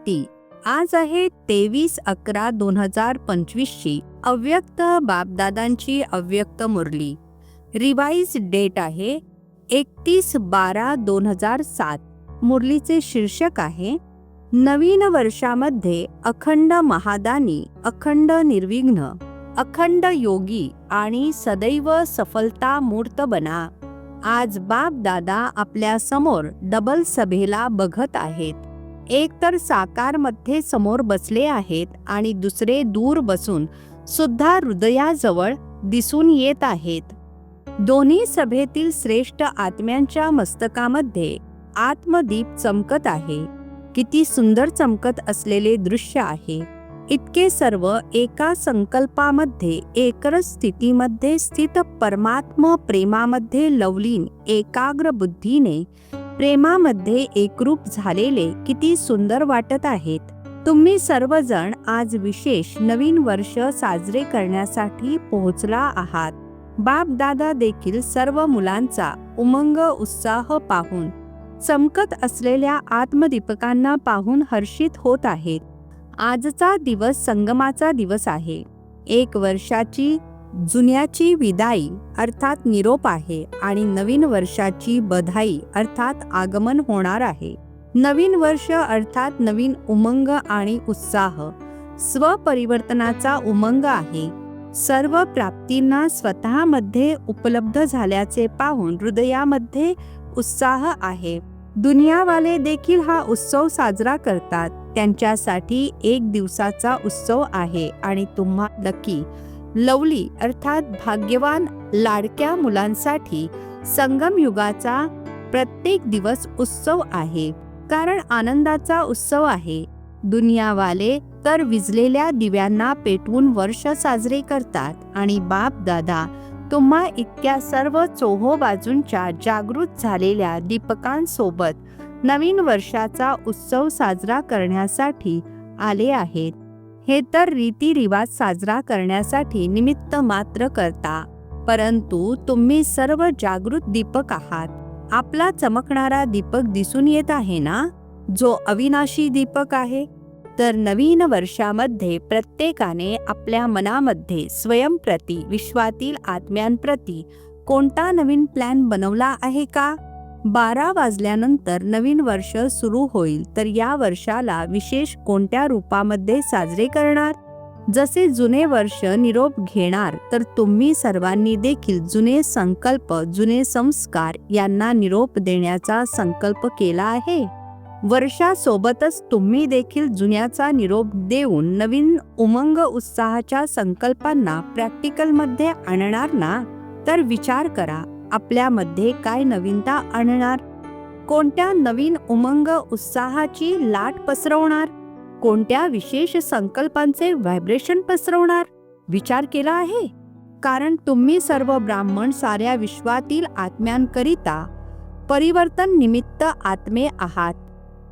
माहिती. आज आहे तेवीस अकरा दोन हजार पंचवीसची अव्यक्त बापदादांची अव्यक्त मुरली. रिवाईज डेट आहे एकतीस बारा दोन हजार सात. मुरलीचे शीर्षक आहे नवीन वर्षामध्ये अखंड महादानी अखंड निर्विघ्न अखंड योगी आणि सदैव सफलता मूर्त बना. आज बाप दादा आपल्यासमोर डबल सभेला बघत आहेत. एक तर साकारमध्ये समोर बसले आहेत आणि दुसरे दूर बसून सुद्धा हृदयाजवळ दिसून येत आहेत. दोन्ही सभेतील श्रेष्ठ आत्म्यांच्या मस्तकामध्ये आत्मदीप चमकत आहे. किती सुंदर चमकत असलेले दृश्य आहे. इतके सर्व एका संकल्पामध्ये एकरस स्थितीमध्ये स्थित परमात्म प्रेमामध्ये लवलीन एकाग्र बुद्धीने प्रेमामध्ये एकरूप झालेले किती सुंदर वाटत आहेत. तुम्ही सर्वजण आज विशेष नवीन वर्ष साजरे करण्यासाठी पोहोचला आहात. बाप दादा देखील सर्व मुलांचा उमंग उत्साह पाहून चमकत असलेल्या आत्मदीपकांना पाहून हर्षित होत आहेत. आजचा दिवस संगमाचा दिवस आहे. एक वर्षाची जुन्याची विदाई अर्थात निरोप आहे आणि नवीन वर्षाची बधाई अर्थात आगमन होणार आहे. नवीन वर्ष अर्थात नवीन उमंग आणि उत्साह. स्वपरिवर्तनाचा उमंग आहे. सर्व प्राप्तींना स्वतःमध्ये उपलब्ध झाल्याचे पाहून हृदयामध्ये उत्साह आहे. दुनियावाले देखील हा उत्सव साजरा करतात. त्यांच्यासाठी एक दिवसाचा उत्सव आहे आणि तुम्हा नक्की लवली अर्थात भाग्यवान लाडक्या मुलांसाठी संगम युगाचा प्रत्येक दिवस उत्सव आहे. कारण आनंदाचा उत्सव आहे. दुनियावाले तर विजलेल्या दिव्यांना पेटवून वर्ष साजरे करतात. आणि बाप दादा तुम्हा इतक्या सर्व चोहो बाजूंच्या जागृत झालेल्या दीपकांसोबत नवीन वर्षाचा उत्सव साजरा करण्यासाठी आले आहेत. हे तर रीतिरिवाज साजरा करण्यासाठी निमित्त मात्र करता. परंतु तुम्ही सर्व जागृत दीपक आहात. आपला चमकणारा दीपक दिसून येत आहे ना? जो अविनाशी दीपक आहे. तर नवीन वर्षामध्ये प्रत्येकाने आपल्या मनामध्ये स्वयंप्रती विश्वातील आत्म्यांप्रती कोणता नवीन प्लॅन बनवला आहे का? बारा वाजल्यानंतर नवीन वर्ष सुरू होईल तर या वर्षाला विशेष कोणत्या रूपामध्ये साजरे करणार? जसे जुने वर्ष निरोप घेणार तर तुम्ही सर्वांनी देखील जुने संकल्प जुने संस्कार यांना निरोप देण्याचा संकल्प केला आहे. वर्षासोबतच तुम्ही देखील जुन्याचा निरोप देऊन नवीन उमंग उत्साहाच्या संकल्पांना प्रॅक्टिकलमध्ये आणणार ना? तर विचार करा. आपल्यामध्ये काय नवीनता आणणार? कोणत्या नवीन उमंग उत्साहाची लाट पसरवणार? कोणत्या विशेष संकल्पांचे व्हायब्रेशन पसरवणार? विचार केला आहे? कारण तुम्ही सर्व ब्राह्मण साऱ्या विश्वातील आत्म्यांकरिता परिवर्तन निमित्त आत्मे आहात.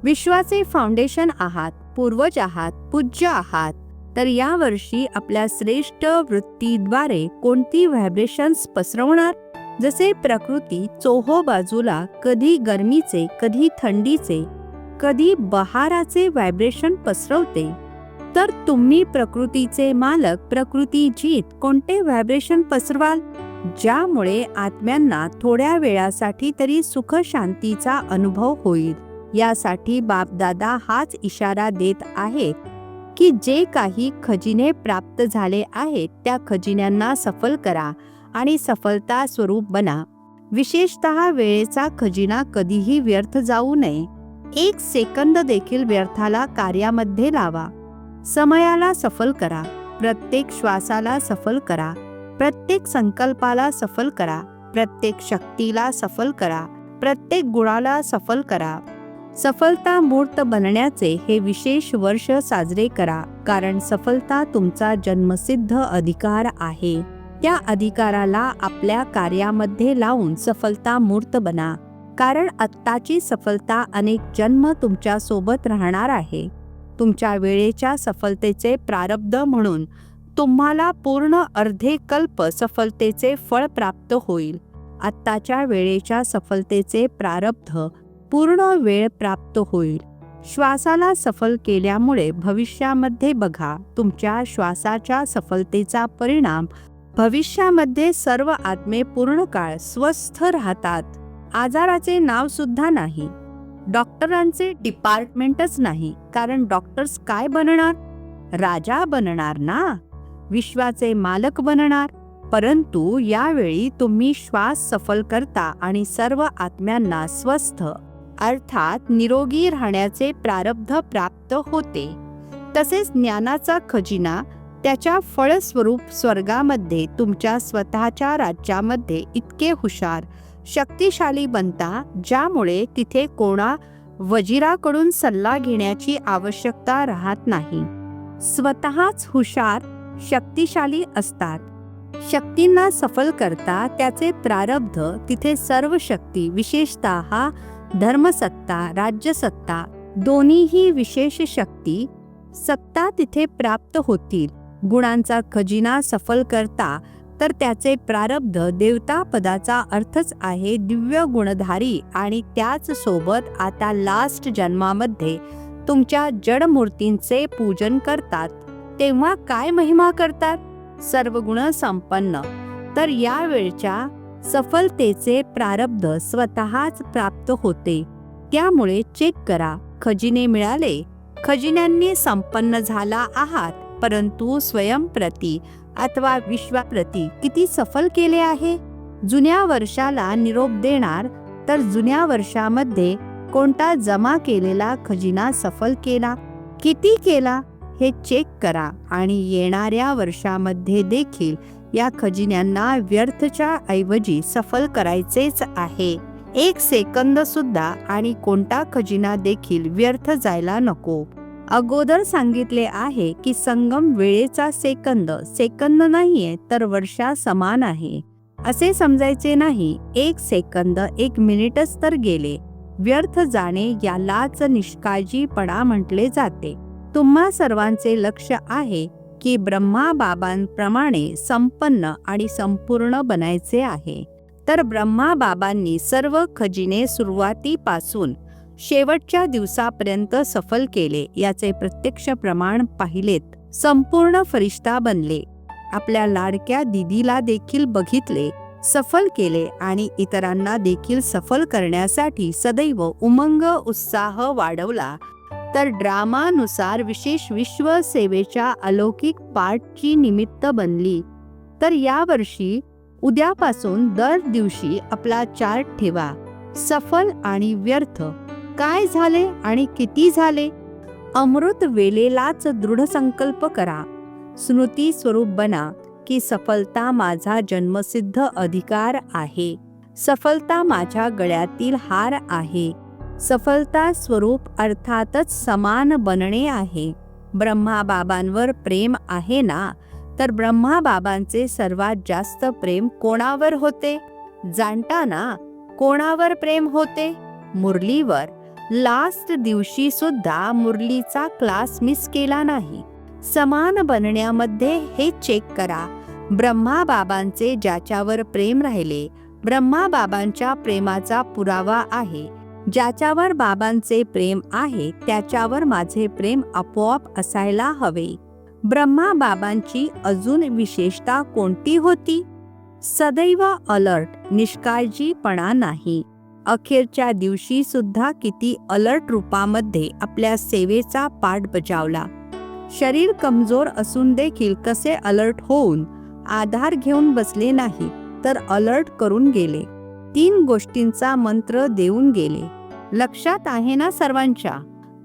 विश्वाचे फाउंडेशन आहात पूर्वज आहात पूज्य आहात. तर यावर्षी आपल्या श्रेष्ठ वृत्तीद्वारे कोणती व्हायब्रेशन्स पसरवणार? जसे प्रकृती चोहो बाजूला कधी गरमीचे कधी थंडीचे कधी बहाराचे व्हायब्रेशन पसरवते तर तुम्ही प्रकृतीचे मालक प्रकृती जीत कोणते व्हायब्रेशन पसरवाल? ज्यामुळे आत्म्यांना थोड्या वेळासाठी तरी सुख शांतीचा अनुभव होईल. यासाठी बापदादा हाच इशारा देत आहेत की जे काही खजिने प्राप्त झाले आहेत त्या खजिन्यांना सफल करा. आणि सफलता स्वरूप बना. विशेषतः वेळेचा खजिना कधीही व्यर्थ जाऊ नये. एक सेकंद देखील व्यर्थाला कार्यामध्ये लावा. समयाला सफल करा. प्रत्येक श्वासाला सफल करा. प्रत्येक संकल्पाला सफल करा. प्रत्येक शक्तीला सफल करा. प्रत्येक गुणाला सफल करा. सफलता मूर्त बनण्याचे हे विशेष वर्ष साजरे करा. कारण सफलता तुमचा जन्मसिद्ध अधिकार आहे. त्या अधिकाराला आपल्या कार्यामध्ये लावून सफलता मूर्त बना. कारण आत्ताची सफलता अनेक जन्म तुमच्यासोबत राहणार आहे. तुमच्या वेळेच्या सफलतेचे प्रारब्ध म्हणून तुम्हाला पूर्ण अर्धे कल्प सफलतेचे फळ प्राप्त होईल. आत्ताच्या वेळेच्या सफलतेचे प्रारब्ध पूर्ण वेळ प्राप्त होईल. श्वासाला सफल केल्यामुळे भविष्यामध्ये बघा तुमच्या श्वासाच्या सफलतेचा परिणाम भविष्यामध्ये सर्व आत्मे पूर्ण काळ स्वस्थ राहतात. आजाराचे नाव सुद्धा नाही. डॉक्टरांचे डिपार्टमेंटच नाही. कारण डॉक्टर्स काय बनणार? राजा बनणार ना? विश्वाचे मालक बनणार? परंतु यावेळी तुम्ही श्वास सफल करता आणि सर्व आत्म्यांना स्वस्थ अर्थात निरोगी राहण्याचे प्रारब्ध प्राप्त होते. तसेच ज्ञानाचा खजिना त्याच्या फळस्वरूप स्वर्गामध्ये तुमच्या स्वतःच्या राज्यामध्ये इतके हुशार शक्तिशाली बनता ज्यामुळे तिथे कोणा वजिराकडून सल्ला घेण्याची आवश्यकता राहत नाही. स्वतःच हुशार शक्तिशाली असतात. शक्तींना सफल करता त्याचे प्रारब्ध तिथे सर्व शक्ती विशेषतः धर्मसत्ता राज्यसत्ता दोन्हीही विशेष शक्ती सत्ता तिथे प्राप्त होतील. गुणांचा खजिना सफल करता तर त्याचे प्रारब्ध देवता पदाचा अर्थच आहे दिव्य गुणधारी आणि त्याच सोबत आता लास्ट जन्मामध्ये तुमच्या जडमूर्तींचे पूजन करतात. तेव्हा काय महिमा करतात? सर्व गुण संपन्न. तर या वेळच्या सफलतेचे प्रारब्ध स्वतःच प्राप्त होते. त्यामुळे चेक करा. खजिने मिळाले. खजिन्यांनी संपन्न झाला आहात. परंतु स्वयंप्रती अथवा विश्वाप्रती किती सफल केले आहे? जुन्या वर्षाला निरोप देणार तर जुन्या वर्षामध्ये कोणता जमा केलेला खजिना सफल केला? किती केला? हे चेक करा आणि येणाऱ्या वर्षामध्ये देखील या खजिन्यांना व्यर्थच्या ऐवजी सफल करायचेच आहे. एक सेकंद सुद्धा आणि कोणता खजिना देखील व्यर्थ जायला नको. अगोदर सांगितले आहे की संगम वेळेचा सेकंद सेकंद नाहीये तर वर्षा समान आहे. असे समजायचे नाही एक सेकंद एक मिनिटच तर गेले. व्यर्थ जाणे यालाच निष्काळजीपणा म्हटले जाते. तुम्हा सर्वांचे लक्ष आहे की ब्रह्मा बाबांप्रमाणे संपन्न आणि संपूर्ण बनायचे आहे. तर ब्रह्मा बाबांनी सर्व खजिने सुरुवातीपासून शेवटच्या दिवसापर्यंत सफल केले याचे प्रत्यक्ष प्रमाण पाहिलेत. संपूर्ण फरिश्ता बनले. आपल्या लाडक्या दिदीला देखील बघितले सफल केले आणि इतरांना देखील सफल करण्यासाठी सदैव उमंग उत्साह वाढवला. तर ड्रामानुसार विशेष विश्व सेवेच्या अलौकिक पाठची निमित्त बनली. तर यावर्षी उद्यापासून दर दिवशी आपला चार्ट ठेवा. सफल आणि व्यर्थ काय झाले आणि किती झाले? अमृत वेलेलाच दृढ संकल्प करा. स्मृती स्वरूप बना की सफलता माझा जन्मसिद्ध अधिकार आहे. सफलता माझ्या गळ्यातील हार आहे. सफलता स्वरूप अर्थातच समान बनणे आहे. ब्रह्मा बाबांवर प्रेम आहे ना? तर ब्रह्मा बाबांचे सर्वात जास्त प्रेम कोणावर होते? जाणता ना? कोणावर प्रेम होते? मुरलीवर. लास्ट दिवशी सुद्धा मुरलीचा क्लास मिस केला नाही. समान बनण्यामध्ये हे चेक करा. ब्रह्मा बाबांचे ज्याच्यावर प्रेम राहिले ब्रह्मा बाबांच्या प्रेमाचा पुरावा आहे. ज्याच्यावर बाबांचे प्रेम आहे त्याच्यावर माझे प्रेम आपोआप असायला हवे. ब्रह्मा बाबांची अजून विशेषता कोणती होती? सदैव अलर्ट निष्काळजीपणा नाही. अखेरच्या दिवशी सुद्धा किती अलर्ट रूपामध्ये आपल्या सेवेचा पाठ बजावला. शरीर कमजोर असून देखील कसे अलर्ट होऊन आधार घेऊन बसले नाही तर अलर्ट करून गेले. तीन गोष्टींचा मंत्र देऊन गेले. लक्षात आहे ना सर्वांच्या?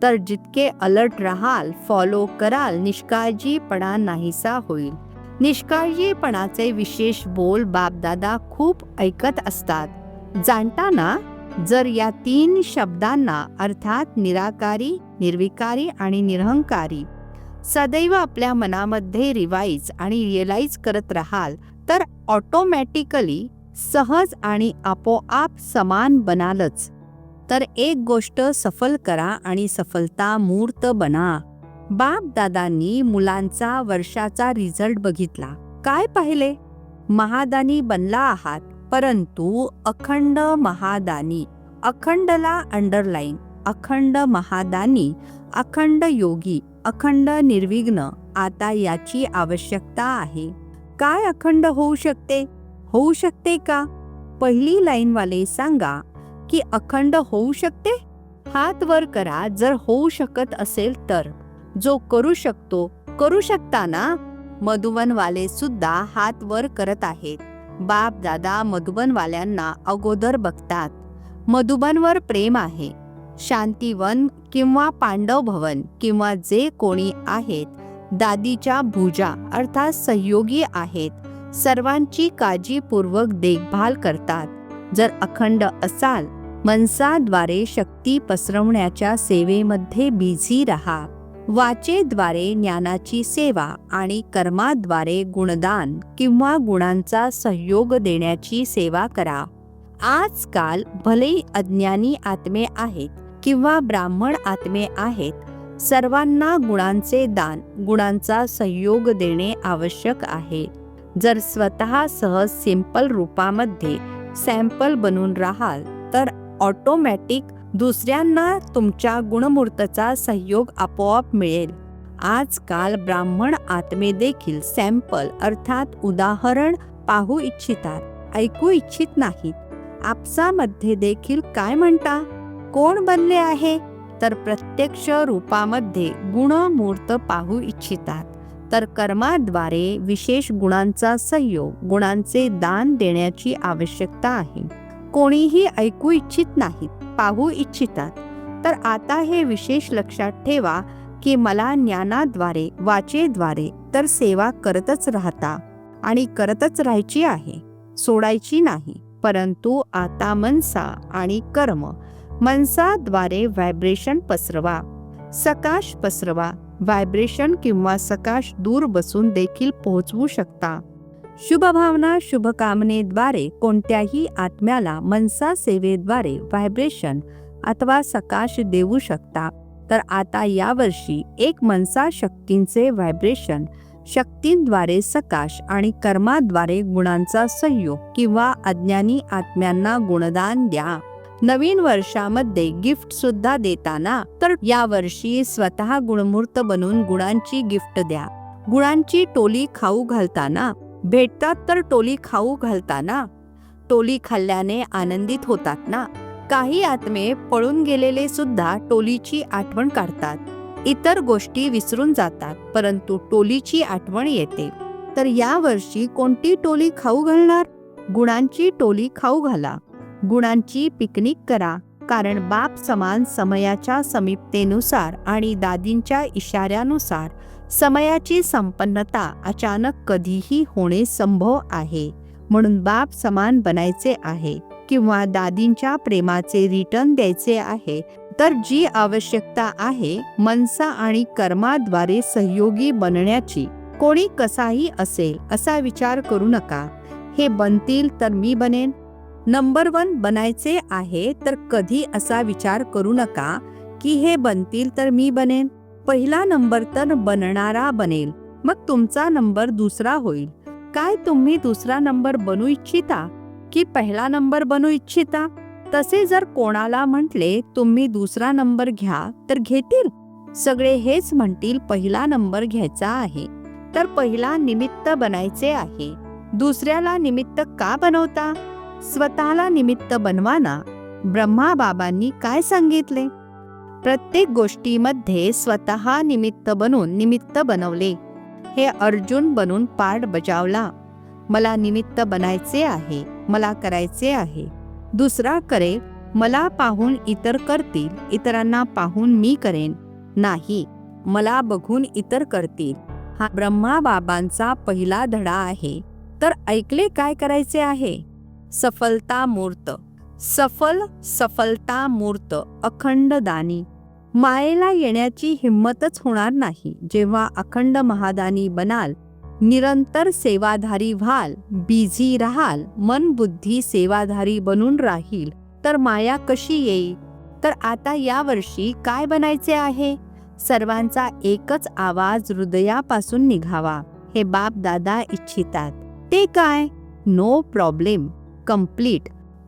तर जितके अलर्ट राहाल फॉलो कराल निष्काळजीपणा नाहीसा होईल. निष्काळजीपणाचे विशेष बोल बापदादा खूप ऐकत असतात. जाणताना जर या तीन शब्दांना अर्थात निराकारी निर्विकारी आणि निरहंकारी सदैव आपल्या मनामध्ये रिवाईज आणि रिअलाइज करत राहाल तर ऑटोमॅटिकली सहज आणि आपोआप समान बनालच. तर एक गोष्ट सफल करा आणि सफलता मूर्त बना. बाप दादांनी मुलांचा वर्षाचा रिझल्ट बघितला. काय पाहिले? महादानी बनला आहात. परंतु अखंड महादानी अखंडला अंडरलाईन अखंड महादानी अखंड योगी अखंड निर्विघ्न आता याची आवश्यकता आहे. काय अखंड होऊ शकते? होऊ शकते का? पहिली लाईनवाले सांगा की अखंड होऊ शकते? हात वर करा जर होऊ शकत असेल तर. जो करू शकतो करू शकता ना? मधुवनवाले सुद्धा हात वर करत आहेत. बाप दादा मधुबनवाल्यांना अगोदर बघतात. मधुबनवर प्रेम आहे. शांतीवन किंवा पांडव भवन किंवा जे कोणी आहेत दादीच्या भुजा अर्थात सहयोगी आहेत सर्वांची काळजीपूर्वक देखभाल करतात. जर अखंड असाल मनसाद्वारे शक्ती पसरवण्याच्या सेवेमध्ये बिझी रहा. वाचेद्वारे ज्ञानाची सेवा आणि कर्माद्वारे गुणदान किंवा गुणांचा सहयोग देण्याची सेवा करा. आजकाल भले अज्ञानी आत्मे आहेत किंवा ब्राह्मण आत्मे आहेत सर्वांना गुणांचे दान गुणांचा सहयोग देणे आवश्यक आहे. जर स्वतः सहज सिंपल रूपामध्ये सॅम्पल बनून राहाल तर ऑटोमॅटिक दुसऱ्यांना तुमच्या गुणमूर्तचा सहयोग आपोआप मिळेल. आजकाल ब्राह्मण आत्मे देखील सॅम्पल अर्थात उदाहरण पाहू इच्छितात. ऐकू इच्छित नाहीत. आपसामध्ये देखील काय म्हणता? कोण बनले आहे? तर प्रत्यक्ष रूपामध्ये गुणमूर्त पाहू इच्छितात. तर कर्माद्वारे विशेष गुणांचा सहयोग गुणांचे दान देण्याची आवश्यकता आहे. कोणीही ऐकू इच्छित नाहीत. पाहू इच्छितात. तर आता हे विशेष लक्षात ठेवा की मला ज्ञानाद्वारे वाचेद्वारे तर सेवा करतच राहता आणि करतच राहायची आहे सोडायची नाही. परंतु आता मनसा आणि कर्म मनसाद्वारे व्हायब्रेशन पसरवा सकाश पसरवा. व्हायब्रेशन किंवा सकाश दूर बसून देखील पोहोचवू शकता. शुभभावना शुभकामनेद्वारे कोणत्याही आत्म्याला मनसा सेवेद्वारे व्हायब्रेशन अथवा सकाश देऊ शकता. तर आता यावर्षी एक मनसा शक्तींचे व्हायब्रेशन शक्तींद्वारे सकाश आणि कर्माद्वारे गुणांचा संयोग किंवा अज्ञानी आत्म्यांना गुणदान द्या. नवीन वर्षामध्ये गिफ्ट सुद्धा देताना तर यावर्षी स्वतः गुणमूर्त बनून गुणांची गिफ्ट द्या. गुणांची टोली खाऊ घालताना भेटतात तर टोली खाऊ घालताना. टोली खाल्ल्याने आनंदित होतात ना. काही आत्मे पळून गेलेले सुद्धा टोलीची आठवण काढतात. इतर गोष्टी विसरून जातात परंतु टोलीची आठवण येते. तर या वर्षी कोणती टोली खाऊ घालणार? गुणांची टोली खाऊ घाला. गुणांची पिकनिक करा कारण बाप समान समयाच्या समीपतेनुसार आणि दादींच्या इशाऱ्यानुसार समयाची संपन्नता अचानक कधीही होणे संभव आहे म्हणून बाप समान बनायचे आहे किंवा दादींच्या प्रेमाचे रिटर्न द्यायचे आहे तर जी आवश्यकता आहे मनसा आणि कर्माद्वारे सहयोगी बनण्याची कोणी कसाही असेल असा विचार करू नका. हे बनतील तर मी बनेन. नंबर वन बनायचे आहे तर कधी असा विचार करू नका की हे बनतील तर मी बनेन. पहिला नंबर तर बनणारा बनेल मग तुमचा नंबर दुसरा होईल. काय तुम्ही दुसरा नंबर बनू इच्छिता? की पहिला नंबर बनू इच्छिता? तसे जर कोणाला म्हटले तुम्ही दुसरा नंबर घ्या तर घेतील. सगळे हेच म्हणतील पहिला नंबर घ्यायचा आहे. तर पहिला निमित्त बनायचे आहे. दुसऱ्याला निमित्त का बनवता? स्वतःला निमित्त बनवाना? ब्रह्मा बाबांनी काय सांगितले? प्रत्येक गोष्टीमध्ये स्वतः निमित्त बनून निमित्त बनवले. हे अर्जुन बनून पाठ बजावला. मला निमित्त बनायचे आहे मला करायचे आहे. दुसरा करेल मला पाहून इतर करतील इतरांना पाहून मी करेन. नाही मला बघून इतर करतील. हा ब्रह्मा बाबांचा पहिला धडा आहे. तर ऐकले काय करायचे आहे? सफलता मूर्त. सफल सफलता मूर्त अखंड दानी. मायेला येण्याची हिंमतच होणार नाही. जेव्हा अखंड महादानी बनाल निरंतर सेवाधारी व्हाल बिझी राहाल मन बुद्धी सेवाधारी बनून राहील तर माया कशी येईल? तर आता या वर्षी काय बनायचे आहे? सर्वांचा एकच आवाज हृदयापासून निघावा हे बाप दादा इच्छितात. ते काय? नो प्रॉब्लेम कंप्लीट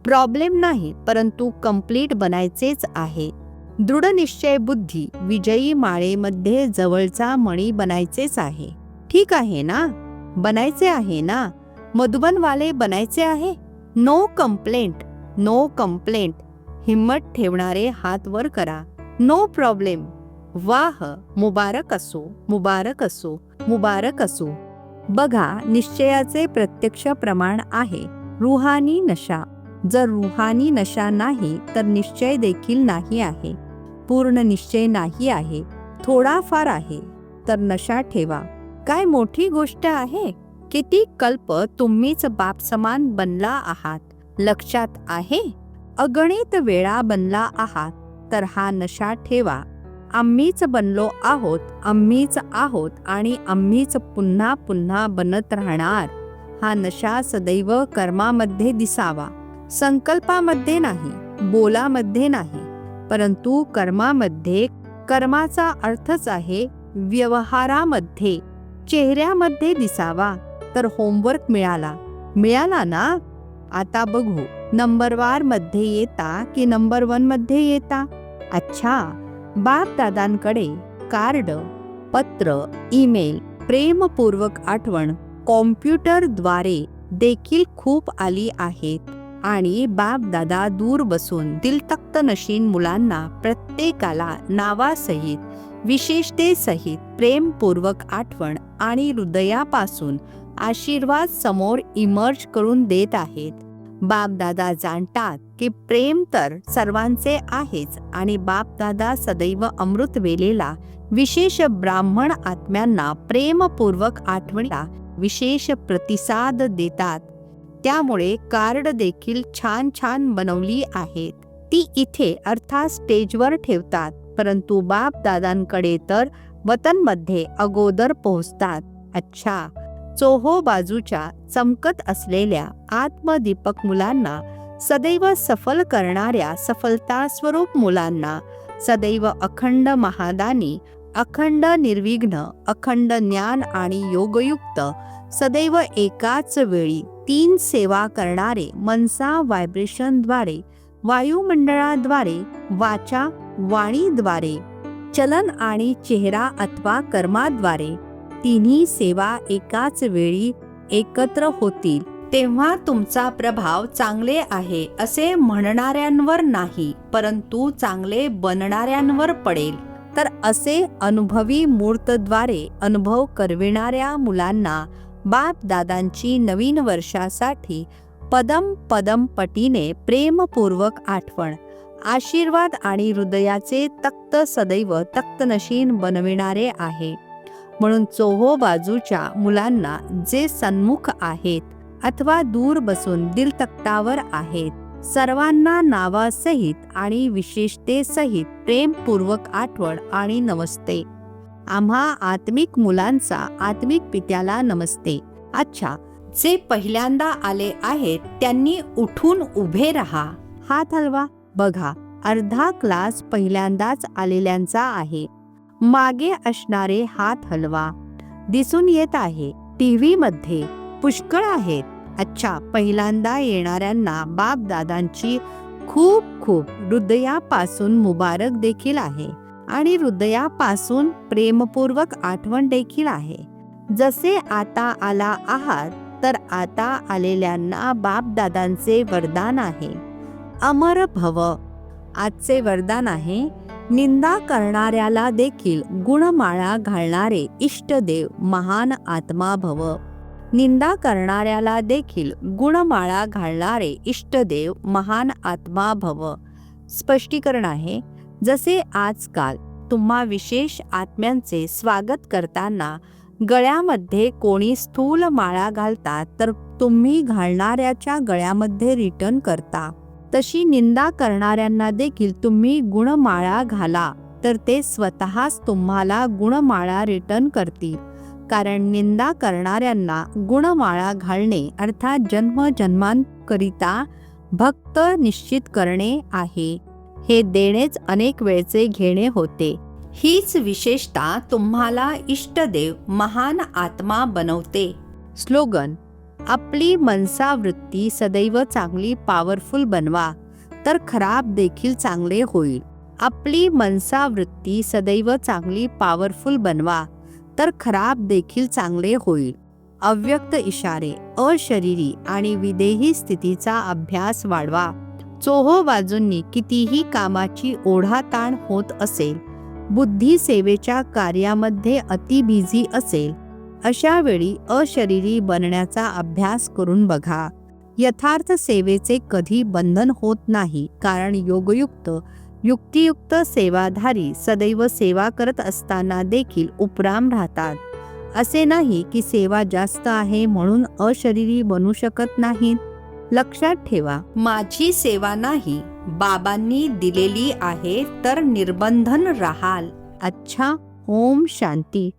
प्रॉब्लेम नाही परंतु कंप्लीट बनायचेच आहे. दृढनिश्चय बुद्धी विजयी माळेमध्ये जवळचा मणी बनायचेच आहे. ठीक आहे ना? बनायचे आहे ना? मधुबनवाले बनायचे आहे? No complaint no complaint. हिम्मत ठेवणारे हात वर करा. No problem. वाह मुबारक असो मुबारक असो मुबारक असो. बघा निश्चयाचे प्रत्यक्ष प्रमाण आहे. रुहानी नशा. जर रुहानी नशा नाही तर निश्चय देखील नाही आहे. पूर्ण निश्चय नाही आहे थोडाफार आहे. तर नशा ठेवा. काय मोठी गोष्ट आहे? किती कल्प तुम्हीच बाप समान बनला आहात. लक्षात आहे? अगणित वेळा बनला आहात. तर हा नशा ठेवा. आम्हीच बनलो आहोत आम्हीच आहोत आणि आम्हीच पुन्हा पुन्हा बनत राहणार. हा नशा सदैव कर्मामध्ये दिसावा. संकल्पामध्ये नाही बोलामध्ये नाही. परंतु कर्मामध्ये कर्माचा अर्थच आहे व्यवहारामध्ये. चेहऱ्यामध्ये दिसावा तर होमवर्क मिळाला. मिळाला ना? आता बघू. नंबरवारमध्ये येता की नंबर वनमध्ये येता? अच्छा. बाप दादांकडे कार्ड पत्र ईमेल प्रेमपूर्वक आठवण कॉम्प्युटरद्वारे देखील खूप आली आहेत. आणि बाप दादा दूर बसून दिलतक्त नशीन मुलांना प्रत्येकाला नावासहित विशेषतेसहित प्रेमपूर्वक आठवण आणि हृदयापासून आशीर्वाद समोर इमर्ज करून देत आहेत. बापदादा जाणतात की प्रेम तर सर्वांचे आहेच आणि बापदादा सदैव अमृत वेलेला विशेष ब्राह्मण आत्म्यांना प्रेमपूर्वक आठवणीला विशेष प्रतिसाद देतात. त्यामुळे कार्ड देखील छान छान बनवली आहेत. ती इथे अर्थात स्टेजवर ठेवतात परंतु बाप दादांकडे तर वतनमध्ये अगोदर पोहोचतात. अच्छा! चोहो बाजूच्या चमकत असलेल्या आत्मदीपक मुलांना सदैव सफल करणाऱ्या सफलता स्वरूप मुलांना सदैव अखंड महादानी अखंड निर्विघ्न अखंड ज्ञान आणि योगयुक्त सदैव एकाच वेळी तीन सेवा करणारे मनसा व्हायब्रेशनद्वारे वायुमंडळाद्वारे वाचा वाणीद्वारे चलन आणि चेहरा अथवा कर्माद्वारे तिन्ही सेवा एकाच वेळी एकत्र होतील. तेव्हा तुमचा प्रभाव चांगले आहे असे म्हणणाऱ्यांवर नाही परंतु चांगले बनणाऱ्यांवर पडेल. तर असे अनुभवी मूर्तद्वारे अनुभव करविणाऱ्या मुलांना बाप दादांची नवीन वर्षासाठी पदम पदम पटीने प्रेमपूर्वक आठवण आशीर्वाद आणि हृदयाचे तक्त सदैव तक्तनशीन बनविणारे आहे. म्हणून चोहो बाजूच्या मुलांना जे सन्मुख आहेत अथवा दूर बसून दिल तक्तावर आहेत सर्वांना नावासहित आणि विशेषतेसहित प्रेमपूर्वक आठवण आणि नमस्ते. आम्हा आत्मिक मुलांचा आत्मिक पित्याला नमस्ते. अच्छा जे पहिल्यांदा आले आहेत त्यांनी उठून उभे राहा. हात हलवा. बघा अर्धा क्लास पहिल्यांदाच आलेल्यांचा आहे. मागे असणारे हात हलवा. दिसून येत आहे टीव्ही मध्ये. पुष्कळ आहेत. अच्छा पहिल्यांदा येणाऱ्यांना बाप दादांची खूप खूप हृदयापासून मुबारक देखील आहे. आणि हृदयापासून प्रेमपूर्वक आठवण देखील आहे. जसे आता आला आहात तर आता आलेल्यांना बाप दादांचे वरदान आहे. अमर भव. आजचे वरदान आहे निंदा करणाऱ्याला देखील गुणमाळा घालणारे इष्टदेव महान आत्मा भव. निंदा करणाऱ्याला देखील गुणमाळा घालणारे इष्टदेव महान आत्मा भव. स्पष्टीकरण आहे जसे आजकाल तुम्हा विशेष आत्म्यांचे स्वागत करताना गळ्यामध्ये कोणी स्थूल माळा घालतात तर तुम्ही घालणाऱ्याच्या गळ्यामध्ये रिटर्न करता. तशी निंदा करणाऱ्यांना देखील तुम्ही गुणमाळा घाला तर ते स्वतःच तुम्हाला गुणमाळा रिटर्न करतील. कारण निंदा करणाऱ्यांना गुणमाळा घालणे अर्थात जन्म जन्मांकरिता भक्त निश्चित करणे आहे. हे देणेच अनेक वेळचे घेणे होते. हीच विशेषता तुम्हाला इष्टदेव महान आत्मा बनवते. स्लोगन आपली मनसा वृत्ती सदैव चांगली पॉवरफुल बनवा तर खराब देखील चांगले होईल. आपली मनसावृत्ती सदैव चांगली पॉवरफुल बनवा तर खराब देखील चांगले होईल. अव्यक्त इशारे अशरीरी आणि विदेही स्थितीचा अभ्यास वाढवा. चोहो बाजूंनी कितीही कामाची ओढाताण होत असेल बुद्धी सेवेच्या कार्यामध्ये अति बिझी असेल अशा वेळी अशरीरी बनण्याचा अभ्यास करून बघा. यथार्थ सेवेचे कधी बंधन होत नाही कारण योगयुक्त युक्तियुक्त सेवाधारी सदैव सेवा करत असताना देखील उपराम राहतात. असे नाही की सेवा जास्त आहे म्हणून अशरीरी बनू शकत नाहीत. लक्षात ठेवा माझी सेवा नाही बाबांनी दिलेली आहे तर निर्बंधन राहाल. अच्छा ओम शांती.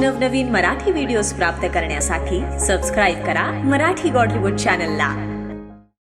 नवनवीन मराठी व्हिडिओज प्राप्त करण्यासाठी सबस्क्राईब करा मराठी गॉडलीवूड चॅनलला